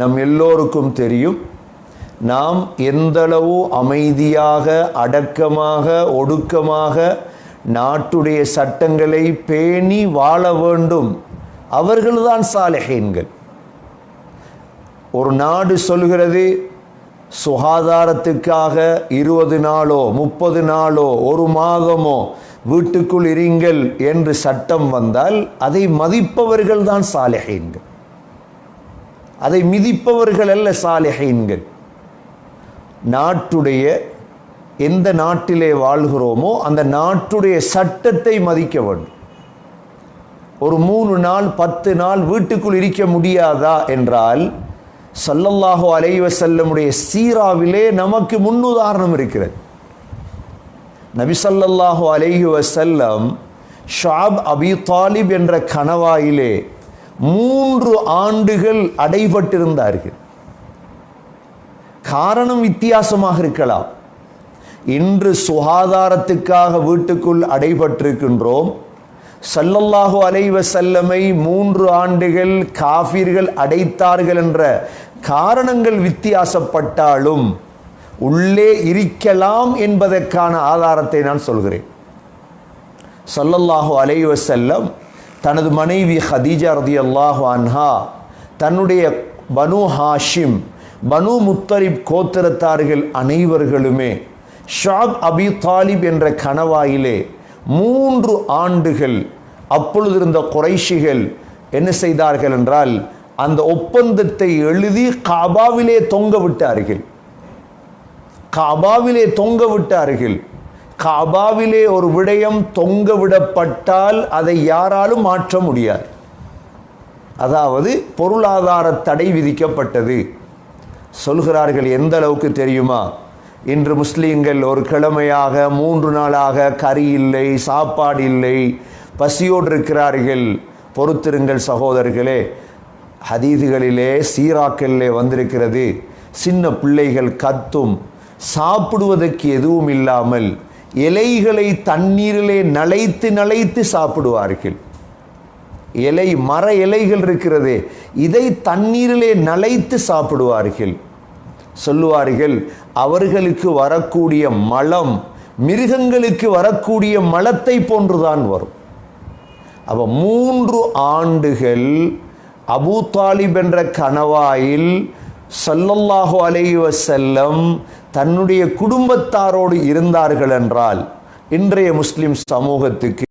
நம் எல்லோருக்கும் தெரியும். நாம் எந்தளவு அமைதியாக அடக்கமாக ஒடுக்கமாக நாட்டுடைய சட்டங்களை பேணி வாழ வேண்டும். அவர்கள்தான் சாலகைன்கள் ஒரு நாடு சொல்கிறது சுகாதாரத்துக்காக இருபது நாளோ முப்பது நாளோ ஒரு மாதமோ வீட்டுக்குள் இருங்கள் என்று சட்டம் வந்தால் அதை மதிப்பவர்கள் தான் அதை மிதிப்பவர்கள் அல்ல சாலிஹீன்கள். நாட்டுடைய எந்த நாட்டிலே வாழ்கிறோமோ அந்த நாட்டுடைய சட்டத்தை மதிக்க வேண்டும். ஒரு மூணு நாள் பத்து நாள் வீட்டுக்குள் இருக்க முடியாதா என்றால் சல்லல்லாஹோ அலைஹி செல்லமுடைய சீராவிலே நமக்கு முன்னுதாரணம் இருக்கிறது. நபி ஸல்லல்லாஹு அலைஹி வசல்லம் ஷாப் அபி தாலிப் என்ற கணவாயிலே மூன்று ஆண்டுகள் அடைபட்டிருந்தார்கள். காரணம் வித்தியாசமாக இருக்கலாம். இன்று சுகாதாரத்துக்காக வீட்டுக்குள் அடைபட்டிருக்கின்றோம். சல்லல்லாஹு அலைவ செல்லமை மூன்று ஆண்டுகள் காஃபிர்கள் அடைத்தார்கள் என்ற காரணங்கள் வித்தியாசப்பட்டாலும் உள்ளே இருக்கலாம் என்பதற்கான ஆதாரத்தை நான் சொல்கிறேன். சல்லல்லாஹு அலைவ செல்லம் தனது மனைவி ஹதீஜா ரதி அல்லாஹு அன்ஹா தன்னுடைய பனு ஹாஷிம் பனு முத்தரிப் கோத்திரத்தார்கள் அனைவர்களுமே ஷாப் அபி தாலிப் என்ற கணவாயிலே மூன்று ஆண்டுகள் அப்பொழுது இருந்த குறைஷிகள் என்ன செய்தார்கள் என்றால் அந்த ஒப்பந்தத்தை எழுதி காபாவிலே தொங்க விட்டார்கள். காபாவிலே தொங்க விட்டார்கள். காபாவிலே ஒரு விடயம் தொங்க விடப்பட்டால் அதை யாராலும் மாற்ற முடியாது. அதாவது பொருளாதார தடை விதிக்கப்பட்டது. சொல்கிறார்கள் எந்த அளவுக்கு தெரியுமா? இன்று முஸ்லீம்கள் ஒரு கிழமையாக மூன்று நாளாக கறி இல்லை சாப்பாடு இல்லை பசியோடு இருக்கிறார்கள். பொறுத்திருங்கள் சகோதரர்களே ஹதீதுகளிலே சீராக்களிலே வந்திருக்கிறது. சின்ன பிள்ளைகள் கத்தும் சாப்பிடுவதற்கு எதுவும் இல்லாமல் இலைகளை தண்ணீரிலே நலைத்து நலைத்து சாப்பிடுவார்கள். இலை மர இலைகள் இருக்கிறது இதை தண்ணீரிலே நலைத்து சாப்பிடுவார்கள். சொல்லுவார்கள் அவர்களுக்கு வரக்கூடிய மலம் மிருகங்களுக்கு வரக்கூடிய மலத்தை போன்றுதான் வரும். அவ மூன்று ஆண்டுகள் அபு தாலிப் என்ற கணவாயில் சல்லல்லாஹு அலைஹி செல்லம் தன்னுடைய குடும்பத்தாரோடு இருந்தார்கள் என்றால் இன்றைய முஸ்லிம் சமூகத்துக்கு